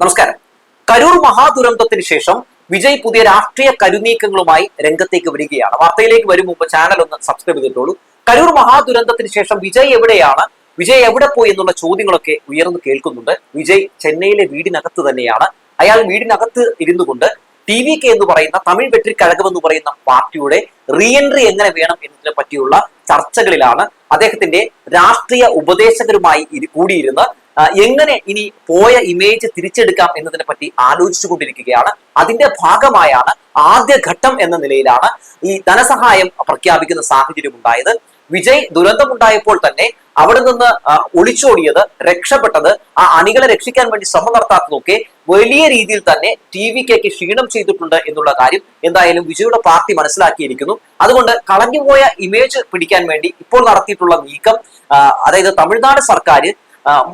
നമസ്കാരം. കരൂർ മഹാദുരന്തത്തിന് ശേഷം വിജയ് പുതിയ രാഷ്ട്രീയ കരുനീക്കങ്ങളുമായി രംഗത്തേക്ക് വരികയാണ്. വാർത്തയിലേക്ക് വരും മുമ്പ് ചാനൽ ഒന്ന് സബ്സ്ക്രൈബ് ചെയ്തിട്ടുള്ളൂ കരൂർ മഹാദുരന്തത്തിന് ശേഷം വിജയ് എവിടെയാണ്? വിജയ് എവിടെ പോയി എന്നുള്ള ചോദ്യങ്ങളൊക്കെ ഉയർന്നു കേൾക്കുന്നുണ്ട്. വിജയ് ചെന്നൈയിലെ വീടിനകത്ത് തന്നെയാണ്. അയാൾ വീടിനകത്ത് ഇരുന്നു കൊണ്ട് ടി വി കെ എന്ന് പറയുന്ന തമിഴ് വെട്രി കഴകം എന്ന് പറയുന്ന പാർട്ടിയുടെ റീഎൻട്രി എങ്ങനെ വേണം എന്നതിനെ പറ്റിയുള്ള ചർച്ചകളിലാണ് അദ്ദേഹത്തിന്റെ രാഷ്ട്രീയ ഉപദേശകരുമായി കൂടിയിരുന്ന് എങ്ങനെ ഇനി പോയ ഇമേജ് തിരിച്ചെടുക്കാം എന്നതിനെ പറ്റി ആലോചിച്ചു കൊണ്ടിരിക്കുകയാണ് അതിന്റെ ഭാഗമായാണ് ആദ്യഘട്ടം എന്ന നിലയിലാണ് ഈ ധനസഹായം പ്രഖ്യാപിക്കുന്ന സാഹചര്യം ഉണ്ടായത്. വിജയ് ദുരന്തമുണ്ടായപ്പോൾ തന്നെ അവിടെ നിന്ന് ഒളിച്ചോടിയത് രക്ഷപ്പെട്ടത് ആ അണികളെ രക്ഷിക്കാൻ വേണ്ടി ശ്രമം നടത്താത്തതൊക്കെ വലിയ രീതിയിൽ തന്നെ ടി വി കെക്ക് ക്ഷീണം ചെയ്തിട്ടുണ്ട് എന്നുള്ള കാര്യം എന്തായാലും വിജയുടെ പാർട്ടി മനസ്സിലാക്കിയിരിക്കുന്നു. അതുകൊണ്ട് കളഞ്ഞുപോയ ഇമേജ് പിടിക്കാൻ വേണ്ടി ഇപ്പോൾ നടത്തിയിട്ടുള്ള നീക്കം അതായത് തമിഴ്നാട് സർക്കാർ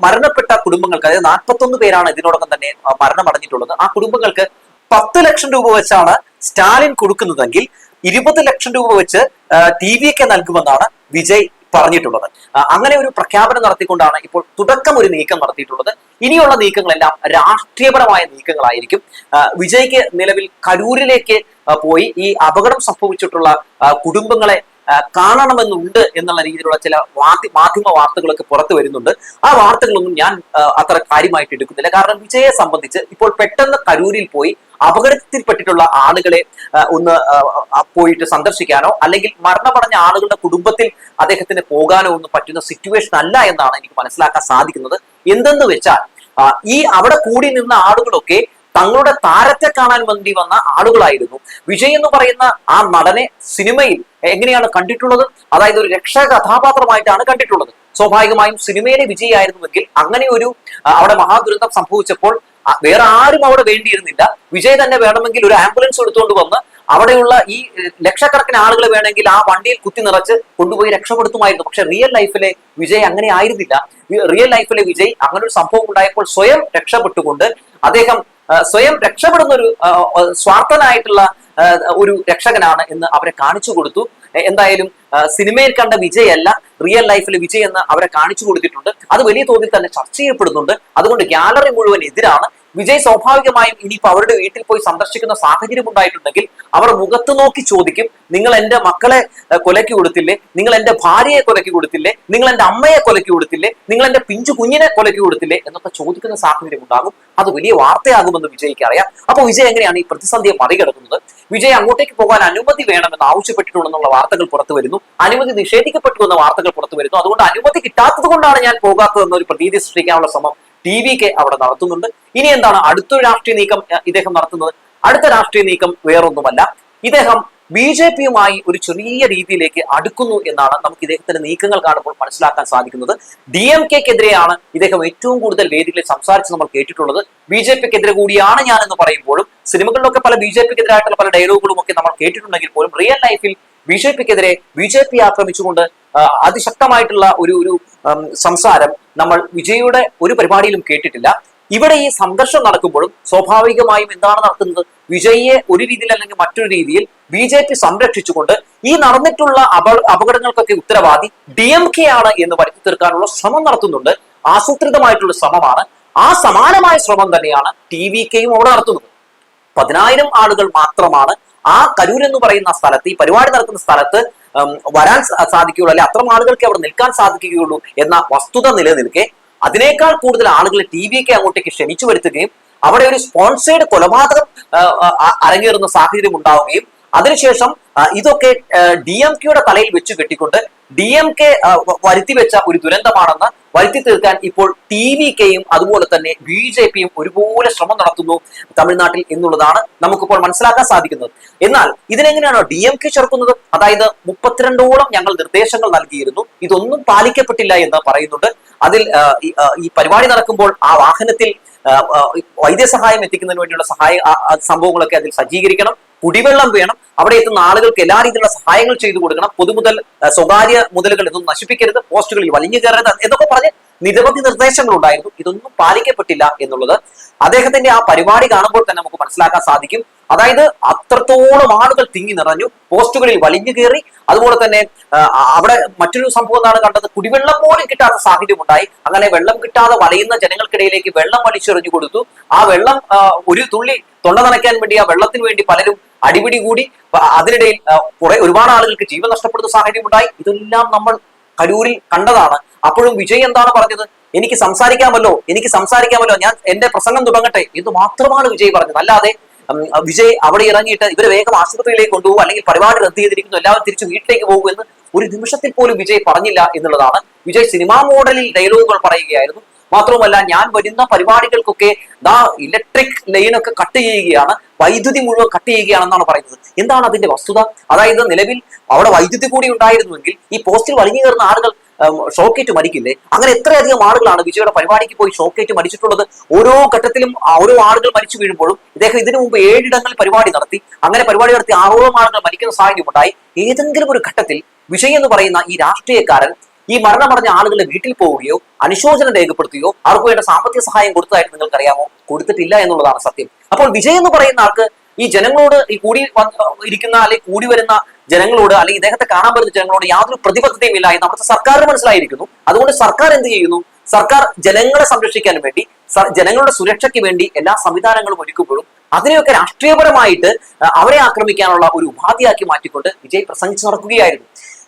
മരണപ്പെട്ട കുടുംബങ്ങൾക്ക് അതായത് നാൽപ്പത്തൊന്ന് പേരാണ് ഇതിനോടൊപ്പം തന്നെ മരണമടഞ്ഞിട്ടുള്ളത്. ആ കുടുംബങ്ങൾക്ക് പത്ത് ലക്ഷം രൂപ വെച്ചാണ് സ്റ്റാലിൻ കൊടുക്കുന്നതെങ്കിൽ ഇരുപത് ലക്ഷം രൂപ വെച്ച് ടി വി ഒക്കെ നൽകുമെന്നാണ് വിജയ് പറഞ്ഞിട്ടുള്ളത്. അങ്ങനെ ഒരു പ്രഖ്യാപനം നടത്തിക്കൊണ്ടാണ് ഇപ്പോൾ തുടക്കം ഒരു നീക്കം നടത്തിയിട്ടുള്ളത്. ഇനിയുള്ള നീക്കങ്ങളെല്ലാം രാഷ്ട്രീയപരമായ നീക്കങ്ങളായിരിക്കും. വിജയ്ക്ക് നിലവിൽ കരൂരിലേക്ക് പോയി. ഈ അപകടം സംഭവിച്ചിട്ടുള്ള കുടുംബങ്ങളെ കാണണമെന്നുണ്ട് എന്നുള്ള രീതിയിലുള്ള ചില മാധ്യ മാധ്യമ വാർത്തകളൊക്കെ പുറത്തു വരുന്നുണ്ട്. ആ വാർത്തകളൊന്നും ഞാൻ അത്ര കാര്യമായിട്ട് എടുക്കുന്നില്ല. കാരണം വിജയെ സംബന്ധിച്ച് ഇപ്പോൾ പെട്ടെന്ന് കരൂരിൽ പോയി അപകടത്തിൽപ്പെട്ടിട്ടുള്ള ആളുകളെ ഒന്ന് പോയിട്ട് സന്ദർശിക്കാനോ അല്ലെങ്കിൽ മരണമടഞ്ഞ ആളുകളുടെ കുടുംബത്തിൽ അദ്ദേഹത്തിന് പോകാനോ ഒന്നും പറ്റുന്ന സിറ്റുവേഷൻ അല്ല എന്നാണ് എനിക്ക് മനസ്സിലാക്കാൻ സാധിക്കുന്നത്. എന്തെന്ന് വെച്ചാൽ ഈ അവിടെ കൂടി നിന്ന ആളുകളൊക്കെ തങ്ങളുടെ താരത്തെ കാണാൻ വേണ്ടി വന്ന ആളുകളായിരുന്നു. വിജയ് എന്ന് പറയുന്ന ആ നടനെ സിനിമയിൽ എങ്ങനെയാണ് കണ്ടിട്ടുള്ളത്? അതായത് ഒരു രക്ഷാ കഥാപാത്രമായിട്ടാണ് കണ്ടിട്ടുള്ളത്. സ്വാഭാവികമായും സിനിമയിലെ വിജയായിരുന്നുവെങ്കിൽ അങ്ങനെ ഒരു അവിടെ മഹാദുരന്തം സംഭവിച്ചപ്പോൾ വേറെ ആരും അവിടെ വേണ്ടിയിരുന്നില്ല. വിജയ് തന്നെ വേണമെങ്കിൽ ഒരു ആംബുലൻസ് എടുത്തുകൊണ്ട് വന്ന് അവിടെയുള്ള ഈ ലക്ഷക്കണക്കിന് ആളുകൾ വേണമെങ്കിൽ ആ വണ്ടിയിൽ കുത്തി നിറച്ച് കൊണ്ടുപോയി രക്ഷപ്പെടുത്തുമായിരുന്നു. പക്ഷെ റിയൽ ലൈഫിലെ വിജയ് അങ്ങനെ ആയിരുന്നില്ല. റിയൽ ലൈഫിലെ വിജയ് അങ്ങനെ ഒരു സംഭവം ഉണ്ടായപ്പോൾ സ്വയം രക്ഷപ്പെട്ടുകൊണ്ട് അദ്ദേഹം സ്വയം രക്ഷപ്പെടുന്ന ഒരു സ്വാർത്ഥനായിട്ടുള്ള ഒരു രക്ഷകനാണ് എന്ന് അവരെ കാണിച്ചു കൊടുത്തു. എന്തായാലും സിനിമയിൽ കണ്ട വിജയല്ല റിയൽ ലൈഫിലെ വിജയ് എന്ന് അവരെ കാണിച്ചു കൊടുത്തിട്ടുണ്ട്. അത് വലിയ തോതിൽ തന്നെ ചർച്ച ചെയ്യപ്പെടുന്നുണ്ട്. അതുകൊണ്ട് ഗാലറി മുഴുവൻ എതിരാണ്. വിജയ് സ്വാഭാവികമായും ഇനിയിപ്പോ അവരുടെ വീട്ടിൽ പോയി സന്ദർശിക്കുന്ന സാഹചര്യം ഉണ്ടായിട്ടുണ്ടെങ്കിൽ അവർ മുഖത്ത് നോക്കി ചോദിക്കും നിങ്ങൾ എന്റെ മക്കളെ കൊലയ്ക്ക് കൊടുത്തില്ലേ? നിങ്ങൾ എന്റെ ഭാര്യയെ കൊലയ്ക്ക് കൊടുത്തില്ലേ? നിങ്ങൾ എന്റെ അമ്മയെ കൊലയ്ക്ക് കൊടുത്തില്ലേ? നിങ്ങൾ എന്റെ പിഞ്ചു കുഞ്ഞിനെ കൊലയ്ക്ക് കൊടുത്തില്ലേ? എന്നൊക്കെ ചോദിക്കുന്ന സാഹചര്യം ഉണ്ടാകും. അത് വലിയ വാർത്തയാകുമെന്ന് വിജയ്ക്ക് അറിയാം. അപ്പോൾ വിജയ് എങ്ങനെയാണ് ഈ പ്രതിസന്ധിയെ മറികടക്കുന്നത്? വിജയ് അങ്ങോട്ടേക്ക് പോകാൻ അനുമതി വേണമെന്ന് ആവശ്യപ്പെട്ടിട്ടുണ്ടെന്നുള്ള വാർത്തകൾ പുറത്തു വരുന്നു. അനുമതി നിഷേധിക്കപ്പെട്ടു എന്ന വാർത്തകൾ പുറത്തു വരുന്നു. അതുകൊണ്ട് അനുമതി കിട്ടാത്തത് കൊണ്ടാണ് ഞാൻ പോകാത്തതെന്നൊരു പ്രതീതി സൃഷ്ടിക്കാനുള്ള ശ്രമം ടി വി കെ അവിടെ നടത്തുന്നുണ്ട്. ഇനി എന്താണ് അടുത്തൊരു രാഷ്ട്രീയ നീക്കം ഇദ്ദേഹം നടത്തുന്നത്? അടുത്ത രാഷ്ട്രീയ നീക്കം വേറൊന്നുമല്ല. ഇദ്ദേഹം ബി ജെ പിയുമായി ഒരു ചെറിയ രീതിയിലേക്ക് അടുക്കുന്നു എന്നാണ് നമുക്ക് ഇദ്ദേഹത്തിന്റെ നീക്കങ്ങൾ കാണുമ്പോൾ മനസ്സിലാക്കാൻ സാധിക്കുന്നത്. ഡി എം കെക്കെതിരെയാണ് ഇദ്ദേഹം ഏറ്റവും കൂടുതൽ വേദികളിൽ സംസാരിച്ച് നമ്മൾ കേട്ടിട്ടുള്ളത്. ബി ജെ പിക്കെതിരെ കൂടിയാണ് ഞാൻ എന്ന് പറയുമ്പോഴും സിനിമകളിലൊക്കെ പല ബി ജെ പിക്കെതിരായിട്ടുള്ള പല ഡയലോഗുകളും ഒക്കെ നമ്മൾ കേട്ടിട്ടുണ്ടെങ്കിൽ പോലും റിയൽ ലൈഫിൽ ബി ജെ പിക്കെതിരെ ബി ജെ പി ആക്രമിച്ചുകൊണ്ട് അതിശക്തമായിട്ടുള്ള ഒരു ഒരു സംസാരം നമ്മൾ വിജയുടെ ഒരു പരിപാടിയിലും കേട്ടിട്ടില്ല. ഇവിടെ ഈ സംഘർഷം നടക്കുമ്പോഴും സ്വാഭാവികമായും എന്താണ് നടക്കുന്നത്? വിജയിയെ ഒരു രീതിയിൽ അല്ലെങ്കിൽ മറ്റൊരു രീതിയിൽ ബി ജെ പി സംരക്ഷിച്ചുകൊണ്ട് ഈ നടന്നിട്ടുള്ള അപ അപകടങ്ങൾക്കൊക്കെ ഉത്തരവാദി ഡി എം കെ ആണ് എന്ന് വരുത്തി തീർക്കാനുള്ള ശ്രമം നടത്തുന്നുണ്ട്. ആസൂത്രിതമായിട്ടുള്ള ശ്രമമാണ്. ആ സമാനമായ ശ്രമം തന്നെയാണ് ടി വി കെയും അവിടെ നടത്തുന്നത്. പതിനായിരം ആളുകൾ മാത്രമാണ് ആ കരൂർ എന്ന് പറയുന്ന സ്ഥലത്ത് ഈ പരിപാടി നടക്കുന്ന സ്ഥലത്ത് വരാൻ സാധിക്കുകയുള്ളൂ അല്ലെ അത്ര ആളുകൾക്ക് അവിടെ നിൽക്കാൻ സാധിക്കുകയുള്ളൂ എന്ന വസ്തുത നിലനിൽക്കെ അതിനേക്കാൾ കൂടുതൽ ആളുകൾ ടി വിയൊക്കെ അങ്ങോട്ടേക്ക് ക്ഷണിച്ചു വരുത്തുകയും അവിടെ ഒരു സ്പോൺസേഡ് കൊലപാതകം അരങ്ങേറുന്ന സാഹചര്യം ഉണ്ടാവുകയും അതിനുശേഷം ഇതൊക്കെ ഡി എം കെയുടെ തലയിൽ വെച്ച് കെട്ടിക്കൊണ്ട് ഡി എം കെ വരുത്തി വെച്ച ഒരു ദുരന്തമാണെന്ന് വരുത്തി തീർക്കാൻ ഇപ്പോൾ ടി വി കെയും അതുപോലെ തന്നെ ബി ജെ പിയും ഒരുപോലെ ശ്രമം നടത്തുന്നു തമിഴ്നാട്ടിൽ എന്നുള്ളതാണ് നമുക്കിപ്പോൾ മനസ്സിലാക്കാൻ സാധിക്കുന്നത്. എന്നാൽ ഇതിനെങ്ങനെയാണോ ഡി എം കെ ചേർക്കുന്നത് അതായത് മുപ്പത്തിരണ്ടോളം ഞങ്ങൾ നിർദ്ദേശങ്ങൾ നൽകിയിരുന്നു. ഇതൊന്നും പാലിക്കപ്പെട്ടില്ല എന്ന് പറയുന്നുണ്ട്. അതിൽ ഈ, പരിപാടി നടക്കുമ്പോൾ ആ വാഹനത്തിൽ വൈദ്യസഹായം എത്തിക്കുന്നതിന് വേണ്ടിയുള്ള സഹായ സംഭവങ്ങളൊക്കെ അതിൽ സജ്ജീകരിക്കണം. കുടിവെള്ളം വേണം. അവിടെ എത്തുന്ന ആളുകൾക്ക് എല്ലാ രീതിയിലുള്ള സഹായങ്ങൾ ചെയ്തു കൊടുക്കണം. പൊതുമുതൽ സ്വകാര്യ മുതലുകൾ ഇതൊന്നും നശിപ്പിക്കരുത്. പോസ്റ്റുകളിൽ വലിഞ്ഞു കയറരുത് എന്നൊക്കെ പറഞ്ഞ് നിരവധി നിർദ്ദേശങ്ങൾ ഉണ്ടായിരുന്നു ഇതൊന്നും പാലിക്കപ്പെട്ടില്ല എന്നുള്ളത് അദ്ദേഹത്തിന്റെ ആ പരിപാടി കാണുമ്പോൾ തന്നെ നമുക്ക് മനസ്സിലാക്കാൻ സാധിക്കും. അതായത് അത്രത്തോളം ആളുകൾ തിങ്ങി നിറഞ്ഞു പോസ്റ്റുകളിൽ വലിഞ്ഞു കയറി. അതുപോലെ തന്നെ അവിടെ മറ്റൊരു സംഭവം എന്നാണ് കണ്ടത്? കുടിവെള്ളം പോലും കിട്ടാത്ത സാഹചര്യം ഉണ്ടായി. അങ്ങനെ വെള്ളം കിട്ടാതെ വലയുന്ന ജനങ്ങൾക്കിടയിലേക്ക് വെള്ളം വലിച്ചെറിഞ്ഞു കൊടുത്തു. ആ വെള്ളം ഒരു തുള്ളി തൊണ്ട നനയ്ക്കാൻ വേണ്ടി ആ വെള്ളത്തിന് വേണ്ടി പലരും അടിപിടി കൂടി അതിനിടയിൽ കുറെ ഒരുപാട് ആളുകൾക്ക് ജീവൻ നഷ്ടപ്പെടുന്ന സാഹചര്യം ഉണ്ടായി. ഇതെല്ലാം നമ്മൾ കരൂരിൽ കണ്ടതാണ്. അപ്പോഴും വിജയ് എന്താണ് പറഞ്ഞത്? എനിക്ക് സംസാരിക്കാമല്ലോ എനിക്ക് സംസാരിക്കാമല്ലോ ഞാൻ എന്റെ പ്രസംഗം തുടങ്ങട്ടെ ഇത് മാത്രമാണ് വിജയ് പറഞ്ഞത്. അല്ലാതെ വിജയ് അവിടെ ഇറങ്ങിയിട്ട് ഇവരെ വേഗം ആശുപത്രിയിലേക്ക് കൊണ്ടുപോകും അല്ലെങ്കിൽ പരിപാടി റദ്ദ് ചെയ്തിരിക്കുന്നു എല്ലാവരും തിരിച്ചു വീട്ടിലേക്ക് പോകും എന്ന് ഒരു നിമിഷത്തിൽ പോലും വിജയ് പറഞ്ഞില്ല എന്നുള്ളതാണ്. വിജയ് സിനിമാ മോഡലിൽ ഡയലോഗുകൾ പറയുകയായിരുന്നു. മാത്രവുമല്ല ഞാൻ വരുന്ന പരിപാടികൾക്കൊക്കെ ദാ ഇലക്ട്രിക് ലൈനൊക്കെ കട്ട് ചെയ്യുകയാണ് വൈദ്യുതി മുഴുവൻ കട്ട് ചെയ്യുകയാണെന്നാണ് പറയുന്നത്. എന്താണ് അതിന്റെ വസ്തുത? അതായത് നിലവിൽ അവിടെ വൈദ്യുതി കൂടി ഉണ്ടായിരുന്നുവെങ്കിൽ ഈ പോസ്റ്റിൽ വലിഞ്ഞു കയറുന്ന ആളുകൾ ഷോക്കേറ്റ് മരിക്കില്ലേ അങ്ങനെ എത്രയധികം ആളുകളാണ് വിജയുടെ പരിപാടിക്ക് പോയി ഷോക്കേറ്റ് മരിച്ചിട്ടുള്ളത് ഓരോ ഘട്ടത്തിലും ഓരോ ആളുകൾ മരിച്ചു വീഴുമ്പോഴും ഇദ്ദേഹം ഇതിനു മുമ്പ് ഏഴിടങ്ങളിൽ പരിപാടി നടത്തി. അങ്ങനെ പരിപാടി നടത്തി ആറോളം ആളുകൾ മരിക്കുന്ന സാഹചര്യം ഉണ്ടായി. ഏതെങ്കിലും ഒരു ഘട്ടത്തിൽ വിജയ് എന്ന് പറയുന്ന ഈ രാഷ്ട്രീയക്കാരൻ ഈ മരണമടഞ്ഞ ആളുകളുടെ വീട്ടിൽ പോവുകയോ അനുശോചനം രേഖപ്പെടുത്തുകയോ അവർക്ക് വേണ്ട സാമ്പത്തിക സഹായം കൊടുത്തതായിട്ട് നിങ്ങൾക്കറിയാമോ? കൊടുത്തിട്ടില്ല എന്നുള്ളതാണ് സത്യം. അപ്പോൾ വിജയ് എന്ന് പറയുന്ന ആൾക്ക് ഈ ജനങ്ങളോട് ഈ കൂടി ഇരിക്കുന്ന അല്ലെങ്കിൽ കൂടി വരുന്ന ജനങ്ങളോട് അല്ലെങ്കിൽ ഇദ്ദേഹത്തെ കാണാൻ വരുന്ന ജനങ്ങളോട് യാതൊരു പ്രതിബദ്ധതയും ഇല്ല എന്ന് അവിടുത്തെ സർക്കാർ മനസ്സിലായിരിക്കുന്നു. അതുകൊണ്ട് സർക്കാർ എന്ത് ചെയ്യുന്നു? സർക്കാർ ജനങ്ങളെ സംരക്ഷിക്കാൻ വേണ്ടി ജനങ്ങളുടെ സുരക്ഷയ്ക്ക് വേണ്ടി എല്ലാ സംവിധാനങ്ങളും ഒരുക്കുമ്പോഴും അതിനെയൊക്കെ രാഷ്ട്രീയപരമായിട്ട് അവരെ ആക്രമിക്കാനുള്ള ഒരു ഉപാധിയാക്കി മാറ്റിക്കൊണ്ട് വിജയ് പ്രസംഗിച്ചു നടക്കുകയായിരുന്നു.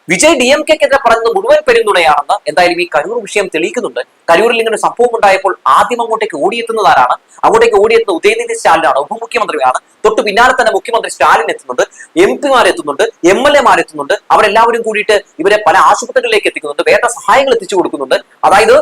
വിജയ് ഡി എം കെക്കെതിരെ പറഞ്ഞത് മുഴുവൻ പെരുന്തുണയാണെന്ന് എന്തായാലും ഈ കരൂർ വിഷയം തെളിയിക്കുന്നുണ്ട്. കരൂരിൽ ഇങ്ങനെ സംഭവം ഉണ്ടായപ്പോൾ ആദ്യം അങ്ങോട്ടേക്ക് ഓടിയെത്തുന്നതാരാണ്? അങ്ങോട്ടേക്ക് ഓടിയെത്തുന്ന ഉദയനിധി സ്റ്റാലിനാണ് ഉപമുഖ്യമന്ത്രിയാണ്. തൊട്ട് പിന്നാലെ തന്നെ മുഖ്യമന്ത്രി സ്റ്റാലിൻ എത്തുന്നുണ്ട് എം പിമാർ എത്തുന്നുണ്ട് എം എൽ എമാരെത്തുന്നുണ്ട് അവരെല്ലാവരും കൂടിയിട്ട് ഇവരെ പല ആശുപത്രികളിലേക്ക് എത്തിക്കുന്നുണ്ട് വേണ്ട സഹായങ്ങൾ എത്തിച്ചു കൊടുക്കുന്നുണ്ട്. അതായത്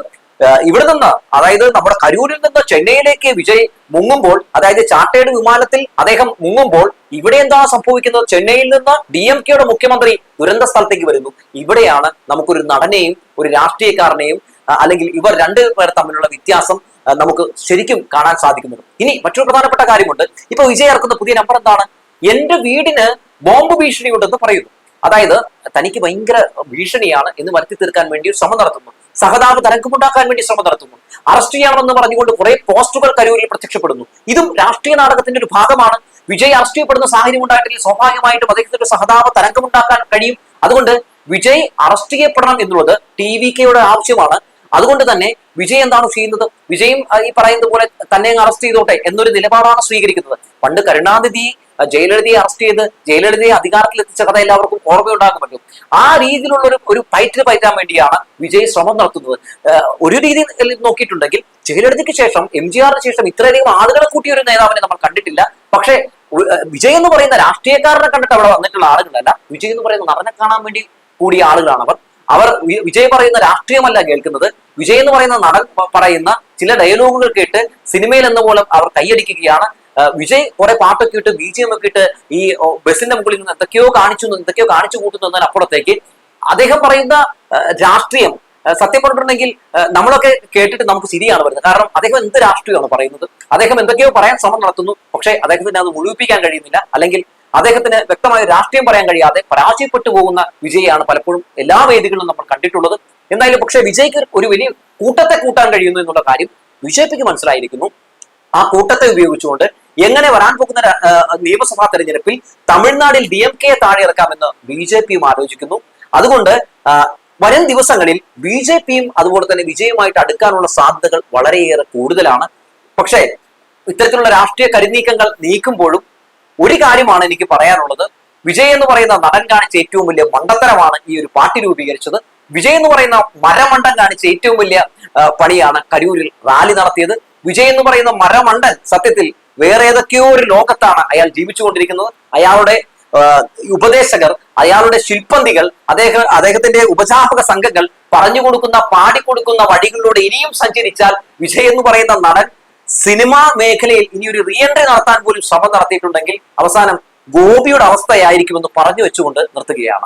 ഇവിടെ നിന്ന് അതായത് നമ്മുടെ കരൂരിൽ നിന്ന് ചെന്നൈയിലേക്ക് വിജയ് മുങ്ങുമ്പോൾ അതായത് ചാർട്ടേഡ് വിമാനത്തിൽ അദ്ദേഹം മുങ്ങുമ്പോൾ ഇവിടെ എന്താണ് സംഭവിക്കുന്നത്? ചെന്നൈയിൽ നിന്ന് ഡി എം കെയുടെ മുഖ്യമന്ത്രി ദുരന്ത സ്ഥലത്തേക്ക് വരുന്നു. ഇവിടെയാണ് നമുക്കൊരു നടനെയും ഒരു രാഷ്ട്രീയക്കാരനെയും അല്ലെങ്കിൽ ഇവർ രണ്ടു പേർ തമ്മിലുള്ള വ്യത്യാസം നമുക്ക് ശരിക്കും കാണാൻ സാധിക്കുന്നത്. ഇനി മറ്റൊരു പ്രധാനപ്പെട്ട കാര്യമുണ്ട്. ഇപ്പൊ വിജയ് ഇറക്കുന്ന പുതിയ നമ്പർ എന്താണ്? എന്റെ വീടിന് ബോംബ് ഭീഷണിയുണ്ടെന്ന് പറയുന്നു. അതായത് തനിക്ക് ഭയങ്കര ഭീഷണിയാണ് എന്ന് വരുത്തി തീർക്കാൻ വേണ്ടി ശ്രമം നടത്തുന്നു. സഹതാപ തരംഗമുണ്ടാക്കാൻ വേണ്ടി ശ്രമം നടത്തുന്നു. അറസ്റ്റ് ചെയ്യണമെന്ന് പറഞ്ഞുകൊണ്ട് കുറെ പോസ്റ്റുകൾ കരൂരിൽ പ്രത്യക്ഷപ്പെടുന്നു. ഇതും രാഷ്ട്രീയ നാടകത്തിന്റെ ഒരു ഭാഗമാണ്. വിജയ് അറസ്റ്റ് ചെയ്യപ്പെടുന്ന സാഹചര്യം ഉണ്ടായിട്ടില്ല. സ്വാഭാവികമായിട്ടും അദ്ദേഹത്തിന് ഒരു സഹതാപ തരംഗമുണ്ടാക്കാൻ കഴിയും. അതുകൊണ്ട് വിജയ് അറസ്റ്റ് ചെയ്യപ്പെടണം എന്നുള്ളത് ടി വി കെയുടെ ആവശ്യമാണ്. അതുകൊണ്ട് തന്നെ വിജയ് എന്താണ് ചെയ്യുന്നത്? വിജയും ഈ പറയുന്നത് പോലെ തന്നെ അറസ്റ്റ് ചെയ്തോട്ടെ എന്നൊരു നിലപാടാണ് സ്വീകരിക്കുന്നത്. പണ്ട് കരുണാനിധി ജയലളിതയെ അറസ്റ്റ് ചെയ്ത് ജയലളിതയെ അധികാരത്തിൽ എത്തിച്ച കഥ എല്ലാവർക്കും പറ്റും. ആ രീതിയിലുള്ള ഒരു ഒരു ഫൈറ്റിൽ പയറ്റാൻ വേണ്ടിയാണ് വിജയ് ശ്രമം നടത്തുന്നത്. ഒരു രീതിയിൽ നോക്കിയിട്ടുണ്ടെങ്കിൽ ജയലളിതയ്ക്ക് ശേഷം എം ജി ആറിന് ശേഷം ഇത്രയധികം ആളുകളെ കൂട്ടിയ ഒരു നേതാവിനെ നമ്മൾ കണ്ടിട്ടില്ല. പക്ഷേ വിജയ് എന്ന് പറയുന്ന രാഷ്ട്രീയക്കാരനെ കണ്ടിട്ട് അവിടെ വന്നിട്ടുള്ള ആളുകളല്ല. വിജയ് എന്ന് പറയുന്ന നടനെ കാണാൻ വേണ്ടി കൂടിയ ആളുകളാണ് അവർ. അവർ വിജയ് പറയുന്ന രാഷ്ട്രീയമല്ല കേൾക്കുന്നത്. വിജയ് എന്ന് പറയുന്ന നടൻ പറയുന്ന ചില ഡയലോഗുകൾ കേട്ട് സിനിമയിൽ എന്ന പോലെ അവർ കൈയടിക്കുകയാണ്. വിജയ് കുറെ പാട്ടൊക്കെ ഇട്ട് ബി ജി എം ഒക്കെ ഇട്ട് ഈ ബസിന്റെ മുകളിൽ നിന്ന് എന്തൊക്കെയോ കാണിച്ചു എന്തൊക്കെയോ കാണിച്ചു കൂട്ടുന്നു എന്നതിനപ്പുറത്തേക്ക് അദ്ദേഹം പറയുന്ന രാഷ്ട്രീയം സത്യം പറഞ്ഞിട്ടുണ്ടെങ്കിൽ നമ്മളൊക്കെ കേട്ടിട്ട് നമുക്ക് ശരിയാണ് വരുന്നത് കാരണം അദ്ദേഹം എന്ത് രാഷ്ട്രീയമാണ് പറയുന്നത്? അദ്ദേഹം എന്തൊക്കെയോ പറയാൻ ശ്രമം നടത്തുന്നു. പക്ഷേ അദ്ദേഹത്തിന് അത് മുഴുവിപ്പിക്കാൻ കഴിയുന്നില്ല. അല്ലെങ്കിൽ അദ്ദേഹത്തിന് വ്യക്തമായ രാഷ്ട്രീയം പറയാൻ കഴിയാതെ പരാജയപ്പെട്ടു പോകുന്ന വിജയാണ് പലപ്പോഴും എല്ലാ വേദികളിലും നമ്മൾ കണ്ടിട്ടുള്ളത്. എന്തായാലും പക്ഷെ വിജയ്ക്ക് ഒരു വലിയ കൂട്ടത്തെ കൂട്ടാൻ കഴിയുന്നു എന്നുള്ള കാര്യം ബിജെപിക്ക് മനസ്സിലായിരിക്കുന്നു. ആ കൂട്ടത്തെ ഉപയോഗിച്ചുകൊണ്ട് എങ്ങനെ വരാൻ പോകുന്ന നിയമസഭാ തെരഞ്ഞെടുപ്പിൽ തമിഴ്നാടിൽ ഡി എം കെയെ താഴെ ഇറക്കാമെന്ന് ബി ജെ പിയും ആലോചിക്കുന്നു. അതുകൊണ്ട് വരും ദിവസങ്ങളിൽ ബി ജെ പിയും അതുപോലെ തന്നെ വിജയമായിട്ട് അടുക്കാനുള്ള സാധ്യതകൾ വളരെയേറെ കൂടുതലാണ്. പക്ഷേ ഇത്തരത്തിലുള്ള രാഷ്ട്രീയ കരുനീക്കങ്ങൾ നീക്കുമ്പോഴും ഒരു കാര്യമാണ് എനിക്ക് പറയാനുള്ളത്. വിജയ് എന്ന് പറയുന്ന നടൻ കാണിച്ച ഏറ്റവും വലിയ മണ്ടത്തരമാണ് ഈ ഒരു പാർട്ടി രൂപീകരിച്ചത്. വിജയ് എന്ന് പറയുന്ന മരമണ്ടം കാണിച്ച ഏറ്റവും വലിയ പണിയാണ് കരൂരിൽ റാലി നടത്തിയത്. വിജയ് എന്ന് പറയുന്ന മരമണ്ടൻ സത്യത്തിൽ വേറെ ഏതൊക്കെയോ ഒരു ലോകത്താണ് അയാൾ ജീവിച്ചുകൊണ്ടിരിക്കുന്നത്. അയാളുടെ ഉപദേശകർ അയാളുടെ ശില്പന്തികൾ അദ്ദേഹം അദ്ദേഹത്തിന്റെ ഉപജാപക സംഘങ്ങൾ പറഞ്ഞു കൊടുക്കുന്ന പാടിക്കൊടുക്കുന്ന വഴികളിലൂടെ ഇനിയും സഞ്ചരിച്ചാൽ വിജയ് എന്ന് പറയുന്ന നടൻ സിനിമാ മേഖലയിൽ ഇനി ഒരു റീഎൻട്രി നടത്താൻ പോലും ശ്രമം നടത്തിയിട്ടുണ്ടെങ്കിൽ അവസാനം ഗോപിയുടെ അവസ്ഥയായിരിക്കുമെന്ന് പറഞ്ഞു വെച്ചുകൊണ്ട് നിർത്തുകയാണ്.